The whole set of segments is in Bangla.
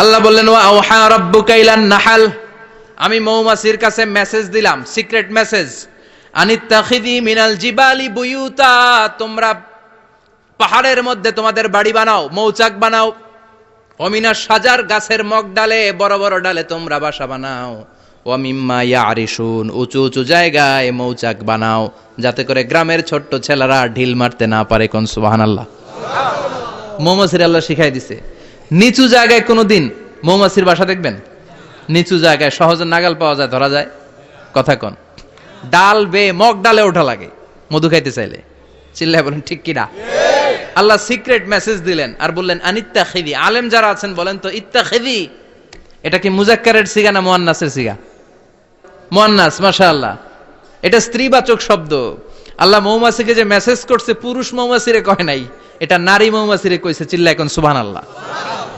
আল্লাহ বললেন নাহাল। আমি মৌমাছির কাছে মেসেজ দিলাম সিক্রেট মেসেজ মিনাল জিবালি বুয়ুতা। তোমরা পাহাড়ের মধ্যে তোমাদের বাড়ি বানাও, মৌচাক বানাও। অমিনা সাজার গাছের মগ ডালে, বড় বড় ডালে তোমরা বাসা বানাও। ওয়ামিম্মা ইয়ারিসুন উঁচু উঁচু জায়গায় মৌচাক বানাও, যাতে করে গ্রামের ছোট্ট ছেলেরা ঢিল মারতে না পারে কোন সুবহানাল্লাহ। মৌমাছির আল্লাহ শিখাই দিছে। নিচু জায়গায় কোনোদিন মৌমাছির বাসা দেখবেন? নিচু জায়গায় সহজে নাগাল পাওয়া যায়, ধরা যায়। কথা কন। ডাল, বে, মগ ডালে ওঠা লাগে, মধু খাইতে চাইলে। চিল্লায় বলেন, ঠিক কিনা আল্লাহ সিক্রেট মেসেজ দিলেন আর বললেন আনিত্তা খেদি আলেম যারা আছেন, বলেন তো ইত্তা খেদি এটা কি মুজাক্কারের সিগা না মোয়ান্নাসের সিগা? মোয়ান্নাস, মাশাআল্লাহ। এটা স্ত্রীবাচক শব্দ। আল্লাহ মৌমাছিকে যে মেসেজ করছে, পুরুষ মৌমাছিরে কয় নাই, এটা নারী মৌমাছিরে কইছে চিল্লা এখন সুবহান আল্লাহ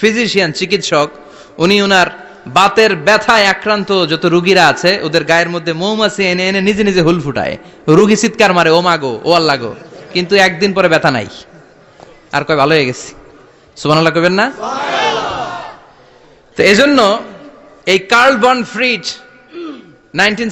ফিজিশিয়ান চিকিৎসক, উনি ওনার বাতের ব্যথায় আক্রান্ত যত রুগীরা আছে, ওদের গায়ের মধ্যে মৌমাছি এনে এনে নিজে নিজে হুল ফুটায়। রুগী চিৎকার মারে, ও মাগো ও আল্লাহ কিন্তু একদিন পরে ব্যথা নাই। আর কয়, ভালো হয়ে গেছি। সুবহানাল্লাহ কইবেন না? তো এজন্য এই কার্ল বন ফ্রিজ নাইনটিন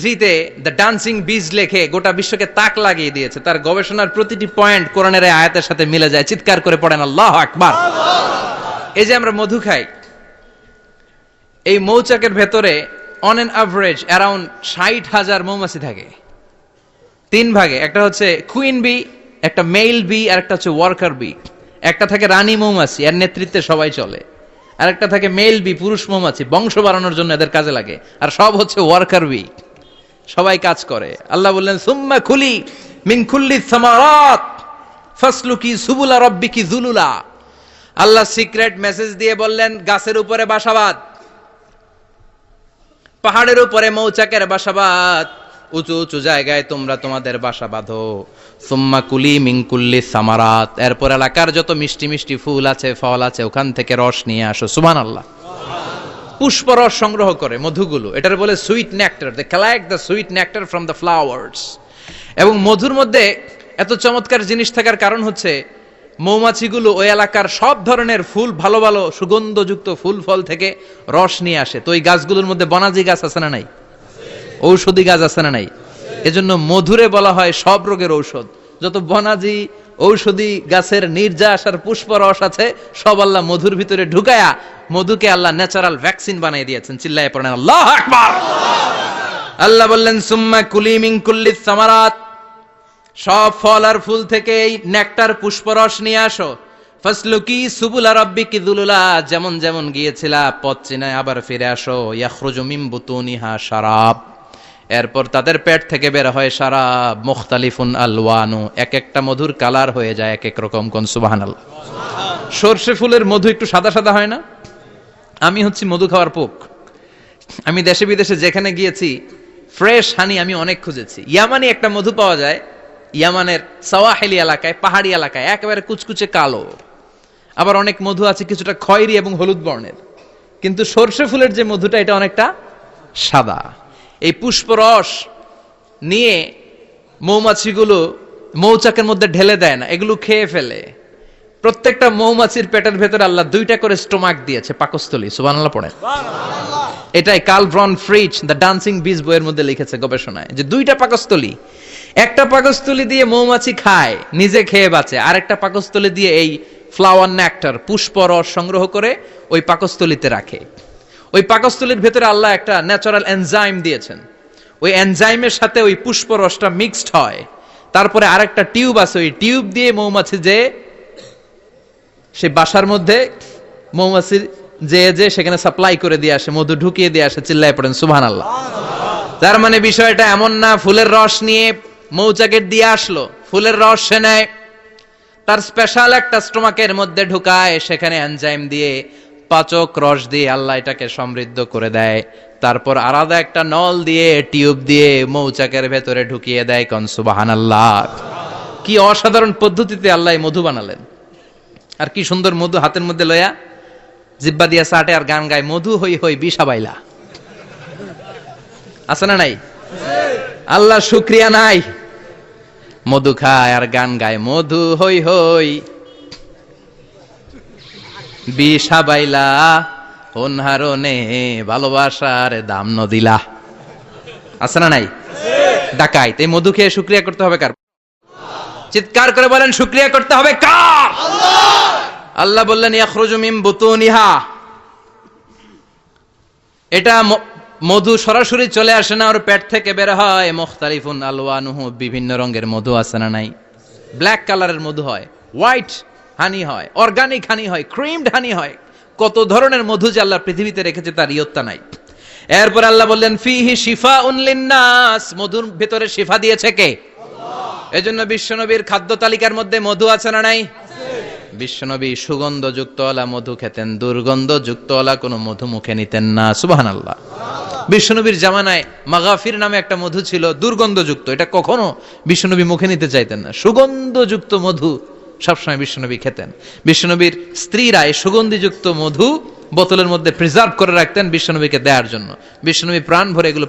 থ্রিতে দ্য ডান্সিং বিজ লেখে গোটা বিশ্বকে তাক লাগিয়ে দিয়েছে। তার গবেষণার প্রতিটি পয়েন্ট কোরআনের আয়াতের সাথে মিলে যায়। চিৎকার করে পড়েন, আল্লাহ আকবার। এই যে আমরা মধু খাই, এই মৌচাকের ভেতরে অন এন অ্যাভারেজ অ্যারাউন্ড ষাট হাজার মৌমাছি থাকে। তিন ভাগে, একটা হচ্ছে কুইন বি একটা মেল বি আর একটা হচ্ছে ওয়ার্কার বি একটা থাকে রানী মৌমাছি, এর নেতৃত্বে সবাই চলে। আর একটা থাকে মেল বি পুরুষ মৌমাছি, বংশ বাড়ানোর জন্য এদের কাজে লাগে। আর সব হচ্ছে ওয়ার্কার বি সবাই কাজ করে। আল্লাহ বললেন, সুম্মা খুলি মিন খুল্লি সামারাত, ফাসলুকি সুবুলা রব্বিকি জুলুলা। আল্লাহ সিক্রেট মেসেজ দিয়ে বললেন, গাছের উপরে বাসাবাদ, পাহাড়ের উপরে মৌচাকের বাসাবাদ, উঁচু উঁচু জায়গায় তোমরা তোমাদের বাসা বাঁধো সুম্মা কুলি মিংকুল্লি সামারাত। এরপর এলাকার যত মিষ্টি মিষ্টি ফুল আছে, ফল আছে, ওখান থেকে রস নিয়ে আসো। সুমান আল্লাহ পুষ্পরস সংগ্রহ করে মধুগুলো। এটার বলে sweet nectar they collect the sweet nectar from the flowers এবং মধুর মধ্যে এত চমৎকার জিনিস থাকার কারণ হচ্ছে মৌমাছিগুলো ওই এলাকার সব ধরনের ফুল, ভালো ভালো সুগন্ধযুক্ত ফুল, ফল থেকে রস নিয়ে আসে। তো ওই গাছগুলোর মধ্যে বনাজি গাছ আছে না নাই? ঔষধি গাছ আছে না নাই? এজন্য মধুরে বলা হয় সব রোগের ঔষধ। যত বনাজি, ঔষধি গাছের নির্যাস আর পুষ্পরস আছে, সব আল্লাহ মধুর ভিতরে ঢুকায়া মধুকে আল্লাহ ন্যাচারাল ভ্যাকসিন বানিয়ে দিয়েছেন। চিল্লায় পড়েন, আল্লাহ আল্লাহ বললেন, সুম্মা কুলি মিন কুল্লি সামারাত। সব ফল আর ফুল থেকে এই নেকটার পুষ্পরস নিয়ে আসো। ফাসলুকি সুবুলা রাব্বিকি দুলুলা, যেমন যেমন গিয়েছিলা, পথ চিনায় আবার ফিরে আসো। ইয়াখরুজু মিন বুতুনিহা শারাব। এরপর তাদের পেট থেকে বের হয় শারাব, মুখতালিফুন আলওয়ানু। এক একটা মধুর কালার হয়ে যায় এক এক রকম কোন সুবহানাল্লাহ। সর্ষে ফুলের মধু একটু সাদা সাদা হয় না? আমি হচ্ছি মধু খাওয়ার পোক। আমি দেশে বিদেশে যেখানে গিয়েছি, ফ্রেশ হানি আমি অনেক খুঁজেছি। ইয়ামানি একটা মধু পাওয়া যায় ইয়ামানের সাওয়াহেলি এলাকায়, পাহাড়ি এলাকায়, একেবারে কুচকুচে কালো। আবার অনেক মধু আছে, কিছুটা খয়েরি এবং হলুদ বর্ণের। কিন্তু সর্ষে ফুলের যে মধুটা, এটা অনেকটা সাদা। এই পুষ্পরস নিয়ে মৌমাছিগুলো মৌচাকের মধ্যে ঢেলে দেয় না, এগুলো খেয়ে ফেলে। প্রত্যেকটা মৌমাছির পেটের ভেতরে আল্লাহ দুইটা করে স্টোমাক দিয়েছে, পাকস্থলী, সুবহানাল্লাহ পড়ে এটাই কাল ব্রন ফ্রিজ, দ্য ডান্সিং বিজ বইয়ের মধ্যে লিখেছে গবেষণায়, যে দুইটা পাকস্থলী একটা পাকস্থলী দিয়ে মৌমাছি খায়, নিজে খেয়ে বাঁচে। আরেকটা পাকস্থলী দিয়ে এই ফ্লাওয়ার নেকটার পুষ্প রস সংগ্রহ করে ওই পাকস্থলীতে রাখে। ওই পাকস্থলীর ভেতরে আল্লাহ একটা ন্যাচারাল এনজাইম দিয়েছেন। ওই এনজাইমের সাথে ওই পুষ্প রসটা মিক্সড হয়। তারপরে আরেকটা টিউব আছে, ওই টিউব দিয়ে মৌমাছি যে, সে বাসার মধ্যে মৌমাছির যে যে, সেখানে সাপ্লাই করে দিয়ে আসে, মধু ঢুকিয়ে দিয়ে আসে, চিল্লায় পড়েন সুবহান আল্লাহ তার মানে বিষয়টা এমন না, ফুলের রস নিয়ে মৌচাকের দিয়ে আসলো, ফুলের রস সে নেয়। তার স্পেশাল একটা স্টোমাকের মধ্যে ঢুকায়, সেখানে এনজাইম দিয়ে পাচক রস দিয়ে আল্লাহ এটাকে সমৃদ্ধ করে দেয়। তারপর আলাদা একটা নল দিয়ে টিউব দিয়ে মৌচাকের ভেতরে ঢুকিয়ে দেয় কন সুবাহান আল্লাহ কি অসাধারণ পদ্ধতিতে আল্লাহ মধু বানালেন। আর কি সুন্দর মধু হাতের মধ্যে লয়া, জিব্বা দিয়া সাটে আর গান গায়, মধু হই হই বিষা বাইলা। আছে না নাই? আল্লাহ শুক্রিয়া নাই। মধু খায় আর গান গায়। মধু হই হই। বিষা বাইলা, অনহারণে ভালোবাসার দাম নদিলা আছে না নাই? ডাকাইত এই মধু খেয়ে শুক্রিয়া করতে হবে কার? চিৎকার করে বলেন, শুক্রিয়া করতে হবে কার? আল্লাহ বললেন, ইয়াখরুজু মিন বুতুনিহা। এটা মধু সরাসরি চলে আসে না ওর পেট থেকে বের হয়। মুখতালিফুন আলওয়ানুহু বিভিন্ন রঙের মধু আছে না নাই? ব্ল্যাক কালারের মধু হয় হোয়াইট হানি হয় অর্গানিক হানি হয় ক্রিমড হানি হয়। কত ধরনের মধু যে আল্লাহ পৃথিবীতে রেখেছে তার ইয়ত্তা নাই। এরপর আল্লাহ বললেন ফিহি শিফা উনলিন্নাস মধুর ভেতরে শিফা দিয়েছে কে? এজন্য বিশ্বনবীর খাদ্য তালিকার মধ্যে মধু আছে না নাই? বিশ্বনবী সুগন্ধযুক্ত ওলা মধু খেতেন দুর্গন্ধযুক্ত ওলা কোনো মধু মুখে নিতেন না। সুবাহান আল্লাহ বিশ্বনবীর জামানায় মাগাফির নামে একটা মধু ছিল, দুর্গন্ধযুক্ত। এটা কখনো বিশ্বনবী মুখে নিতে চাইতেন না। সুগন্ধযুক্ত মধু সবসময় বিশ্বনবী খেতেন। বিশ্বনবীর স্ত্রীরা এই সুগন্ধিযুক্ত মধু বোতলের মধ্যে প্রিজার্ভ করে রাখতেন বিশ্বনবীকে দেওয়ার জন্য। বিশ্বনবী প্রাণ ভরে এগুলো